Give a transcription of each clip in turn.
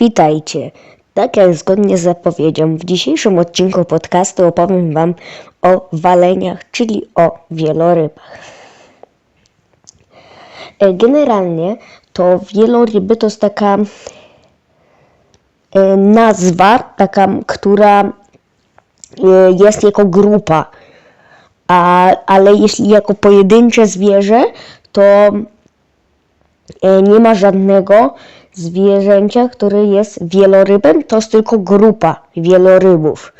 Witajcie. Tak jak zgodnie z zapowiedzią, w dzisiejszym odcinku podcastu opowiem Wam o waleniach, czyli o wielorybach. E, Generalnie to wieloryby to jest taka e, nazwa, taka, która e, jest jako grupa. A, ale jeśli jako pojedyncze zwierzę, to nie ma żadnego zwierzęcia, które jest wielorybem, to jest tylko grupa wielorybów.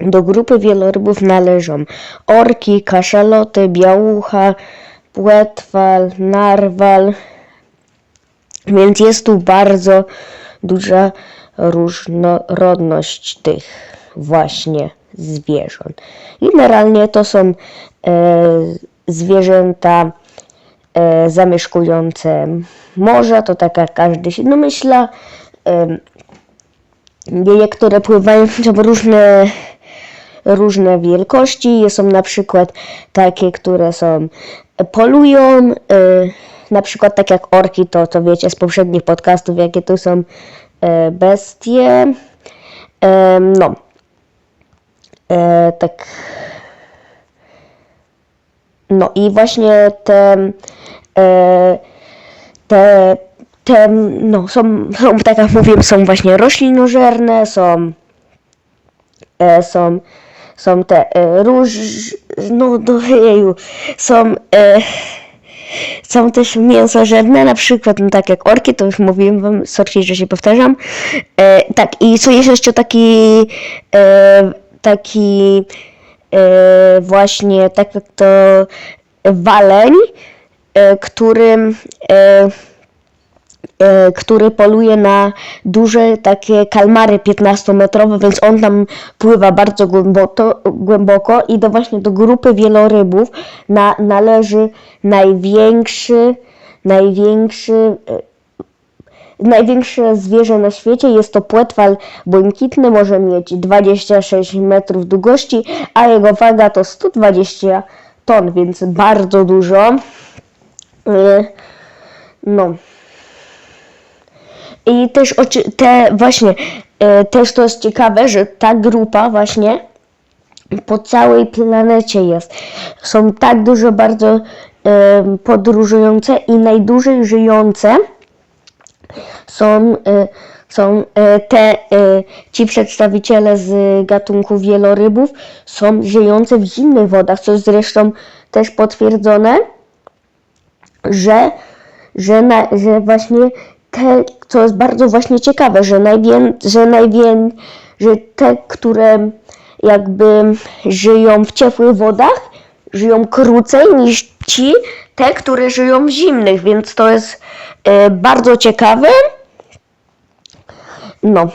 Do grupy wielorybów należą orki, kaszaloty, białucha, płetwal, narwal, więc jest tu bardzo duża różnorodność tych właśnie zwierząt. Generalnie to są e, zwierzęta e, zamieszkujące morza, to tak jak każdy się domyśla. E, niektóre pływają są różne, różne wielkości. Są na przykład takie, które są polują, e, na przykład tak jak orki, to, to wiecie z poprzednich podcastów, jakie to są e, bestie. E, no, e, tak. No i właśnie te, e, te, te no, są, są, tak jak mówiłem, są właśnie roślinożerne, są, e, są, są te e, róż, no do jeju, są, są też mięsożerne, na przykład, no tak jak orki, to już mówiłem wam, sorry, że się powtarzam. Tak, i co jest jeszcze taki, taki właśnie, tak jak to waleń, e, którym e, e, który poluje na duże takie kalmary 15-metrowe, więc on tam pływa bardzo głęboko, i do właśnie do grupy wielorybów na, należy największy, największy e, Największe zwierzę na świecie jest to płetwal błękitny, może mieć 26 metrów długości, a jego waga to 120 ton, więc bardzo dużo. E, No. I też te właśnie, e, też to jest ciekawe, że ta grupa właśnie po całej planecie jest. Są tak dużo bardzo e, podróżujące i najdłużej żyjące są, e, są e, te, e, ci przedstawiciele z gatunku wielorybów są żyjące w zimnych wodach, co zresztą też potwierdzone, że, że, na, że właśnie te, co jest bardzo właśnie ciekawe, że najwię, że najwię, że te, które jakby żyją w ciepłych wodach, żyją krócej niż ci, te, które żyją w zimnych, więc to jest e, bardzo ciekawe. No.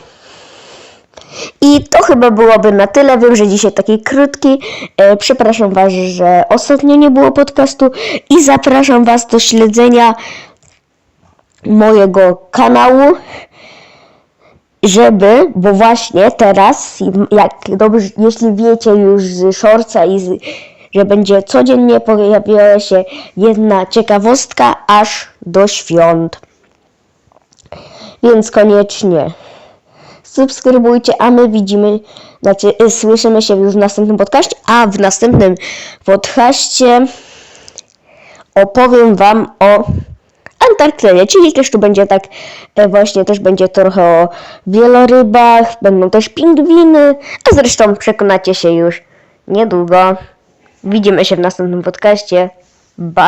I to chyba byłoby na tyle. Wiem, że dzisiaj taki krótki. E, przepraszam Was, że ostatnio nie było podcastu i zapraszam Was do śledzenia mojego kanału, żeby, bo właśnie teraz, jak dobrze, jeśli wiecie już z shortsa i z, że będzie codziennie pojawiała się jedna ciekawostka aż do świąt. Więc koniecznie subskrybujcie, a my widzimy, znaczy y, słyszymy się już w następnym podcaście, a w następnym podcaście opowiem Wam o Antarktydzie, czyli też tu będzie tak, e, właśnie też będzie trochę o wielorybach, będą też pingwiny, a zresztą przekonacie się już niedługo. Widzimy się w następnym podcaście. Bye.